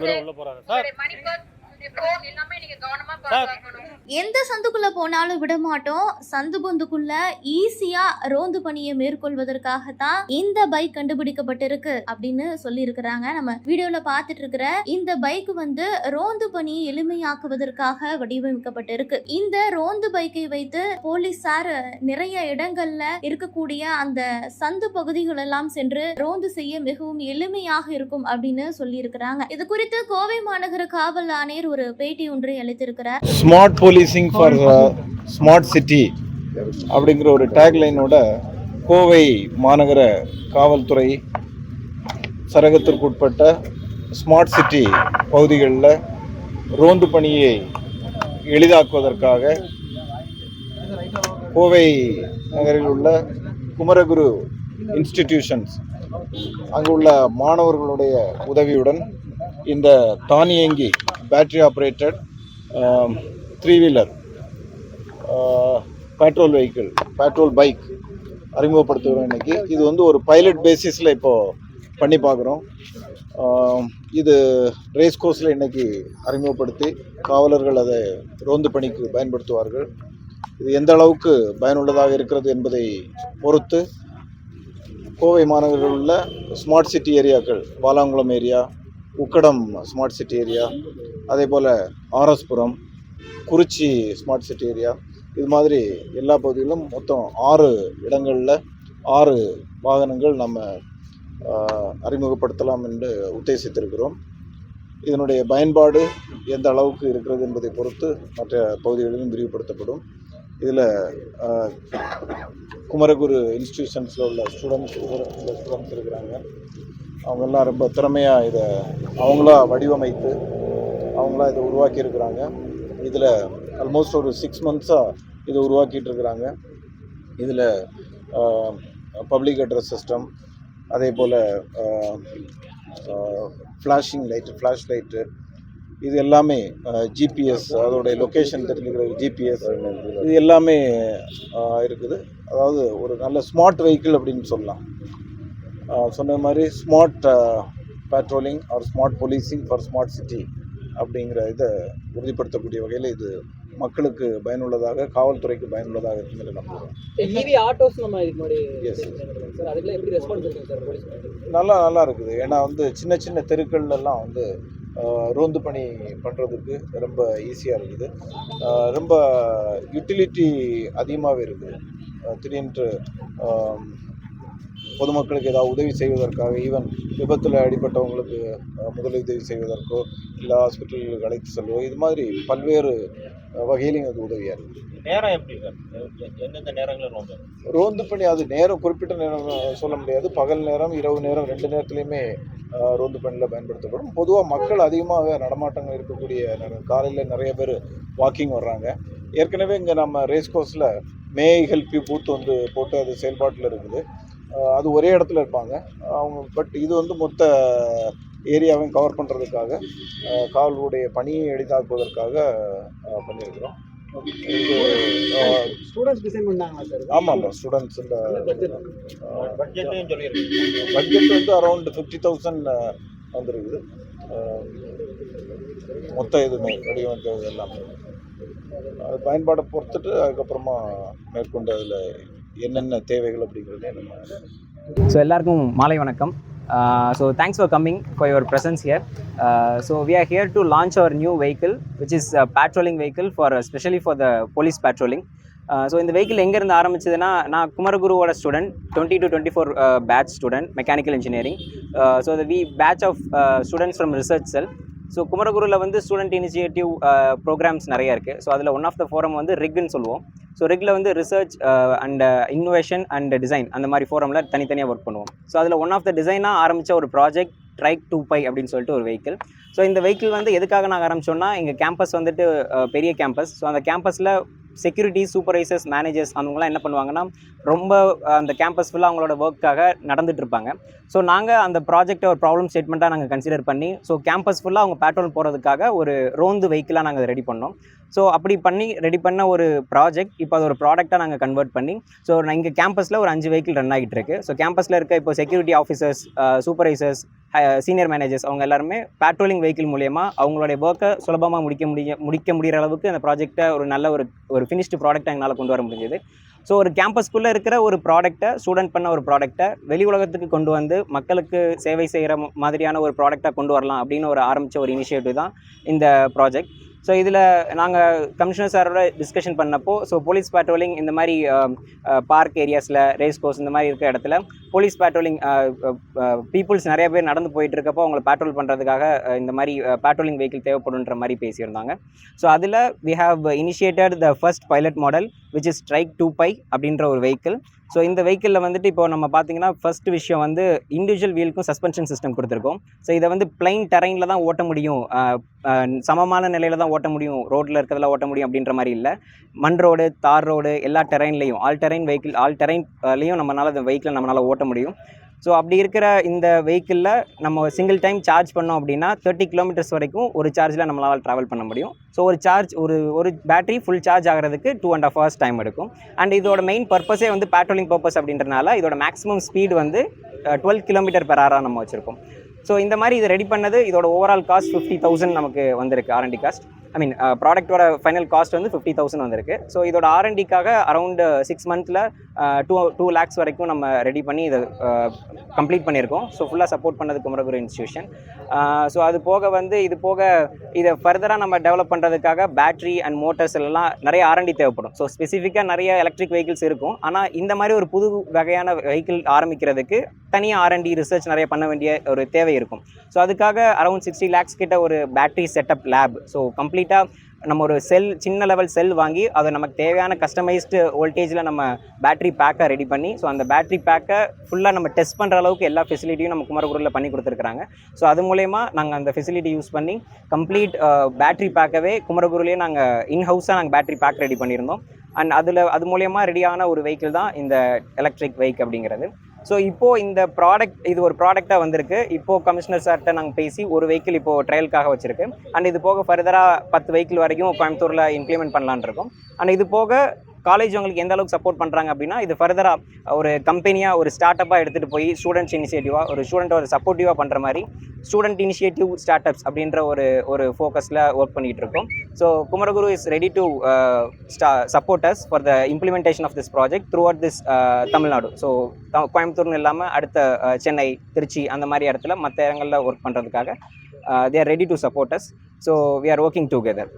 உள்ள போறாங்க சார். எல்லாமே நீங்க கவனமா பாதுகாக்கணும் எந்த சந்துக்குள்ளே போனாலும் விட மாட்டோம். சந்து பொந்துக்குள்ளே ஈஸியாக ரோந்து பணியை மேற்கொள்வதற்காகத்தான் இந்த பைக் கண்டுபிடிக்கப்பட்டிருக்கு அப்படின்னு சொல்லியிருக்கிறாங்க. நம்ம வீடியோவில் பார்த்துட்டு இருக்கிற இந்த பைக் வந்து ரோந்து பணியை எளிமையாக்குவதற்காக வடிவமைக்கப்பட்டிருக்கு. இந்த ரோந்து பைக்கை வைத்து போலீசார் நிறைய இடங்கள்ல இருக்கக்கூடிய அந்த சந்து பகுதிகள் எல்லாம் சென்று ரோந்து செய்ய மிகவும் எளிமையாக இருக்கும் அப்படின்னு சொல்லியிருக்கிறாங்க. இது குறித்து கோவை மாநகர காவல் ஆணையர் ஒரு பேட்டி ஒன்றை அளித்திருக்கிறார். Smart policing for smart city அப்படிங்கிற ஒரு டேக்லைனோட கோவை மாநகர காவல்துறை சரகத்திற்குட்பட்ட ஸ்மார்ட் சிட்டி பகுதிகளில் ரோந்து பணியை எளிதாக்குவதற்காக கோவை நகரில் உள்ள குமரகுரு இன்ஸ்டிடியூஷன்ஸ் அங்குள்ள மாணவர்களுடைய உதவியுடன் இந்த தானியங்கி battery operated three wheeler petrol vehicle petrol bike அறிமுகப்படுத்துகிறோம் இன்னைக்கு. இது வந்து ஒரு பைலட் பேசிஸில் இப்போது பண்ணி பார்க்குறோம். இது ரேஸ் கோர்ஸில் இன்னைக்கு அறிமுகப்படுத்தி காவலர்கள் அதை ரோந்து பணிக்கு பயன்படுத்துவார்கள். இது எந்த அளவுக்கு பயனுள்ளதாக இருக்கிறது என்பதை பொறுத்து கோவை மாநகரில் உள்ள smart city ஏரியாக்கள் Valankulam area Ukkadam smart city area அதே போல் RS Puram Kurichi smart city area இது மாதிரி எல்லா பகுதிகளிலும் மொத்தம் ஆறு இடங்களில் ஆறு வாகனங்கள் நம்ம அறிமுகப்படுத்தலாம் என்று உத்தேசித்திருக்கிறோம். இதனுடைய பயன்பாடு எந்த அளவுக்கு இருக்கிறது என்பதை பொறுத்து மற்ற பகுதிகளிலும் விரிவுபடுத்தப்படும். இதில் குமரகுரு இன்ஸ்டிடியூஷன்ஸில் உள்ள ஸ்டூடெண்ட்ஸ் ஸ்டூடெண்ட்ஸ் இருக்கிறாங்க. அவங்கெல்லாம் ரொம்ப திறமையாக இதை அவங்களா வடிவமைத்து அவங்களா இதை உருவாக்கி இருக்கிறாங்க இதில் ஆல்மோஸ்ட் ஒரு சிக்ஸ் மந்த்ஸாக இதை உருவாக்கிட்டு இருக்கிறாங்க இதில் பப்ளிக் அட்ரஸ் சிஸ்டம் அதே போல் ஃப்ளாஷிங் லைட்டு ஃப்ளாஷ் லைட்டு இது எல்லாமே ஜிபிஎஸ் அதோடைய லொக்கேஷன் தெரிஞ்சுக்கிற ஜிபிஎஸ் இது எல்லாமே இருக்குது. அதாவது ஒரு நல்ல ஸ்மார்ட் வெஹிக்கிள் அப்படின்னு சொல்லலாம். சொன்ன மாதிரி smart patrolling or smart policing for smart city அப்படிங்கிற இதை உறுதிப்படுத்தக்கூடிய வகையில் இது மக்களுக்கு பயனுள்ளதாக காவல்துறைக்கு பயனுள்ளதாக இருக்கும் என்று நம்புகிறோம் நல்லா நல்லா இருக்குது. ஏன்னா வந்து சின்ன சின்ன தெருக்கள்ல எல்லாம் வந்து ரோந்து பணி பண்ணுறதுக்கு ரொம்ப ஈஸியாக இருக்குது. ரொம்ப யூட்டிலிட்டி அதிகமாகவே இருக்குது. திடீர்னு பொதுமக்களுக்கு ஏதாவது உதவி செய்வதற்காக ஈவன் விபத்தில் அடிபட்டவங்களுக்கு ஆஹ், முதலுதவி செய்வதற்கோ இல்லை ஹாஸ்பிட்டலுக்கு அழைத்து செல்வோ இது மாதிரி பல்வேறு வகையிலும் இது உதவியாக இருக்குது நேரம் எப்படி எந்தெந்த நேரங்களில் ரோந்து? ரோந்து பணி அது நேரம் குறிப்பிட்ட நேரம் சொல்ல முடியாது. பகல் நேரம் இரவு நேரம் ரெண்டு நேரத்துலையுமே ரோந்து பணியில் பயன்படுத்தப்படும். பொதுவாக மக்கள் அதிகமாக நடமாட்டங்கள் இருக்கக்கூடிய நேரம் காலையில் நிறைய பேர் வாக்கிங் வர்றாங்க. ஏற்கனவே இங்கே நம்ம ரேஸ் கோர்ஸில் மே ஹெல்ப் யூ பூத் வந்து போட்டு அது செயல்பாட்டில் இருக்குது. அது ஒரே இடத்துல இருப்பாங்க. அவங்க பட் இது வந்து மொத்த ஏரியாவையும் கவர் பண்ணுறதுக்காக காவல்களுடைய பணியை எளிதாக்குவதற்காக பண்ணியிருக்கிறோம். ஸ்டூடெண்ட்ஸ் டிசைன் பண்ணாங்களா சார் ஆமாம் ஆமாம் ஸ்டூடெண்ட்ஸ் இந்த பட்ஜெட் வந்து அரௌண்ட் ஃபிஃப்டி தௌசண்ட் வந்துருக்குது. மொத்த இதுமே வடிவமைக்கிறது எல்லாமே. அது பயன்பாடை பொறுத்துட்டு அதுக்கப்புறமா மேற்கொண்டு அதில் என்னென்ன தேவைகள் அப்படிங்கிறத நம்ம ஸோ எல்லாருக்கும் மாலை வணக்கம். So thanks for coming for your presence here so we are here to launch our new vehicle which is patrolling vehicle for specially for the police patrolling so இந்த வெஹிக்கிள் எங்கேருந்து ஆரம்பிச்சதுன்னா நான் குமரகுருவோட student twenty two twenty four batch student mechanical engineering so the we batch of students from research cell so குமரகுருவில் வந்து student initiative programs நிறைய இருக்குது so அதில் one of the forum வந்து ரிக்னு சொல்லுவோம். ஸோ ரெகுலர் வந்து research and innovation and design அந்த மாதிரி ஃபோரமில் தனித்தனியாக ஒர்க் பண்ணுவோம். ஸோ அதில் ஒன் ஆஃப் த டிசைனாக ஆரம்பித்த ஒரு ப்ராஜெக்ட் ட்ரைக் டூ பை அப்படின்னு சொல்லிட்டு ஒரு வெஹிக்கிள் ஸோ இந்த வெஹிக்கிள் வந்து எதுக்காக நாங்கள் ஆரம்பிச்சோம்னா எங்கள் கேம்பஸ் வந்துட்டு uh, பெரிய கேம்பஸ் ஸோ அந்த கேம்பஸில் செக்யூரிட்டி சூப்பர்வைசர்ஸ் மேனேஜர்ஸ் அவங்களாம் என்ன பண்ணுவாங்கன்னா ரொம்ப uh, அந்த கேம்பஸ் ஃபுல்லாக அவங்களோட ஒர்க்காக நடந்துட்டு இருப்பாங்க. ஸோ நாங்கள் அந்த ப்ராஜெக்டை ஒரு ப்ராப்ளம் ஸ்டேட்மெண்ட்டாக நாங்கள் கன்சிடர் பண்ணி ஸோ கேம்பஸ் ஃபுல்லாக அவங்க பேட்ரோல் போகிறதுக்காக ஒரு ரோந்து வெஹிக்கிளாக நாங்கள் ரெடி பண்ணோம். ஸோ அப்படி பண்ணி ரெடி பண்ண ஒரு ப்ராஜெக்ட் இப்போ அது ஒரு ப்ராடக்டாக நாங்கள் கன்வெர்ட் பண்ணி ஸோ இங்கே கேம்பஸில் ஒரு அஞ்சு வெஹிக்கிள் ரன் ஆகிட்டு இருக்கு ஸோ கேம்பஸில் இருக்க இப்போ security officers supervisors senior managers அவங்க எல்லாருமே பேட்ரோலிங் வெஹிக்கிள் மூலயமா அவங்களுடைய ஒர்க்கை சுலபமாக முடிக்க முடிய முடிக்க முடிகிற அளவுக்கு அந்த ப்ராஜெக்ட்டை ஒரு நல்ல ஒரு ஒரு ஃபினிஷ்டு ப்ராடக்ட்டை எங்களால் கொண்டு வர முடிஞ்சது. ஸோ ஒரு கேம்பஸ்க்குள்ளே இருக்கிற ஒரு ப்ராடக்ட்டை ஸ்டூடெண்ட் பண்ண ஒரு ப்ராடக்ட்டை வெளி உலகத்துக்கு கொண்டு வந்து மக்களுக்கு சேவை செய்கிற மாதிரியான ஒரு ப்ராடக்டாக கொண்டு வரலாம் அப்படின்னு ஒரு ஆரம்பித்த ஒரு இனிஷியேட்டிவ் தான் இந்த ப்ராஜெக்ட் ஸோ இதில் நாங்கள் கமிஷனர் சாரோட டிஸ்கஷன் பண்ணப்போ ஸோ போலீஸ் பேட்ரோலிங் இந்த மாதிரி பார்க் ஏரியாஸில் ரேஸ் கோர்ஸ் இந்த மாதிரி இருக்கிற இடத்துல போலீஸ் பேட்ரோலிங் பீப்புள்ஸ் நிறைய பேர் நடந்து போயிட்டு இருக்கப்போ அவங்களை பேட்ரோல் பண்ணுறதுக்காக uh, இந்த மாதிரி uh, பேட்ரோலிங் வெஹிக்கிள் தேவைப்படுன்ற மாதிரி பேசியிருந்தாங்க. ஸோ அதில் we have initiated the first pilot model which is strike two by அப்படின்ற ஒரு வெஹிக்கிள் ஸோ இந்த வெஹிக்கிளில் வந்துட்டு இப்போ நம்ம பார்த்தீங்கன்னா ஃபர்ஸ்ட் விஷயம் வந்து இண்டிவிஜுவல் வீலுக்கும் சஸ்பென்ஷன் சிஸ்டம் கொடுத்துருக்கோம். ஸோ இதை வந்து பிளைன் டெரைனில் தான் ஓட்ட முடியும். சமமான நிலையில் தான் ஓட்ட முடியும். ரோட்டில் இருக்கிறதுல ஓட்ட முடியும் அப்படின்ற மாதிரி இல்லை. மண் ரோடு தார் ரோடு எல்லா டெரைன்லையும் ஆல் டெரைன் வெஹிக்கிள் ஆல் டெரைன்லையும் நம்மளால் அந்த வெஹிக்கிளை நம்மளால் ஓட்ட முடியும். ஸோ அப்படி இருக்கிற இந்த வெஹிக்கிளில் நம்ம சிங்கிள் டைம் சார்ஜ் பண்ணோம் அப்படின்னா தேர்ட்டி கிலோமீட்டர்ஸ் வரைக்கும் ஒரு சார்ஜில் நம்மளால் ட்ராவல் பண்ண முடியும். ஸோ ஒரு சார்ஜ் ஒரு ஒரு பேட்டரி ஃபுல் சார்ஜ் ஆகிறதுக்கு two and half hours time எடுக்கும். அண்ட் இதோட மெயின் பர்பஸே வந்து பேட்ரோலிங் பர்பஸ் அப்படின்றனால இதோட மேக்ஸிமம் ஸ்பீடு வந்து டுவெல் கிலோமீட்டர் பெர் ஆராக நம்ம வச்சுருக்கோம். ஸோ இந்த மாதிரி இது ரெடி பண்ணது இதோட ஓவரால் காஸ்ட் ஃபிஃப்டி தௌசண்ட் நமக்கு வந்திருக்கு R and D cost I mean ப்ராடக்ட்டோட final cost வந்து ஃபிஃப்டி தௌசண்ட் வந்திருக்கு. ஸோ இதோட ஆர்என்டிக்காக அரௌண்ட் சிக்ஸ் மந்த்தில் டூ டூ லேக்ஸ் வரைக்கும் நம்ம ரெடி பண்ணி இதை uh, கம்ப்ளீட் பண்ணியிருக்கோம். ஸோ ஃபுல்லாக சப்போர்ட் பண்ணது குமரகுரு இன்ஸ்டியூஷன் ஸோ uh, அது போக வந்து இது போக இதை ஃபர்தராக நம்ம டெவலப் பண்ணுறதுக்காக பேட்ரி அண்ட் மோட்டர்ஸ் எல்லாம் நிறைய ஆர்என்டி தேவைப்படும். ஸோ ஸ்பெசிஃபிக்காக நிறைய எலக்ட்ரிக் வெஹிக்கிள்ஸ் இருக்கும். ஆனால் இந்த மாதிரி ஒரு புது வகையான வெஹிக்கிள் ஆரம்பிக்கிறதுக்கு தனியாக ஆர்என்டி ரிசர்ச் நிறைய பண்ண வேண்டிய ஒரு தேவை இருக்கும். ஸோ அதுக்காக அரௌண்ட் சிக்ஸ்டி லேக்ஸ் கிட்ட ஒரு பேட்டரி செட்டப் லேப் ஸோ கம்ப்ளீட்டாக நம்ம ஒரு செல் சின்ன லெவல் செல் வாங்கி அதை நமக்கு தேவையான கஸ்டமைஸ்டு வோல்டேஜில் நம்ம பேட்டரி பேக்கை ரெடி பண்ணி ஸோ அந்த பேட்டரி பேக்கை ஃபுல்லாக நம்ம டெஸ்ட் பண்ணுற அளவுக்கு எல்லா ஃபெசிலிட்டியும் நம்ம குமரகுருவில் பண்ணி கொடுத்துருக்காங்க ஸோ அது மூலயமா நாங்கள் அந்த ஃபெசிலிட்டி யூஸ் பண்ணி கம்ப்ளீட் பேட்டரி பேக்கவே குமரகுருலேயே நாங்கள் இன்ஹவுஸாக நாங்கள் பேட்டரி பேக் ரெடி பண்ணியிருந்தோம். அண்ட் அதில் அது மூலயமா ரெடியான ஒரு வெஹிக்கிள் தான் இந்த எலக்ட்ரிக் வெஹிக் அப்படிங்கிறது. ஸோ இப்போது இந்த ப்ராடக்ட் இது ஒரு ப்ராடக்டாக வந்திருக்கு. இப்போது கமிஷனர் சார்கிட்ட நாங்கள் பேசி ஒரு வெஹிக்கிள் இப்போது ட்ரையலுக்காக வச்சுருக்கு. அண்ட் இது போக ஃபர்தராக பத்து வெஹிக்கிள் வரைக்கும் கோயம்புத்தூரில் இம்ப்ளிமெண்ட் பண்ணலான் இருக்கோம். அண்ட் இது போக காலேஜ் உங்களுக்கு எந்த அளவுக்கு சப்போர்ட் பண்ணுறாங்க அப்படின்னா இது ஃபர்தராக ஒரு கம்பெனியாக ஒரு ஸ்டார்ட் அப்பாக எடுத்துகிட்டு போய் ஸ்டூடெண்ட்ஸ் இனிஷியேட்டிவாக ஒரு ஸ்டூடெண்ட் ஒரு சப்போர்ட்டிவாக பண்ணுற மாதிரி ஸ்டூடெண்ட் இனிஷியேட்டிவ் ஸ்டார்ட் அப்ஸ் அப்படின்ற ஒரு ஒரு ஃபோக்கஸில் ஒர்க் பண்ணிகிட்டு இருக்கோம். So Kumaraguru is ready to stand us for the implementation of this project throughout this Tamil Nadu so கோயம்புத்தூர்னு இல்லாமல் அடுத்த uh, சென்னை திருச்சி அந்த மாதிரி இடத்துல மற்ற இடங்களில் ஒர்க் பண்ணுறதுக்காக they are ready to support us so we are working together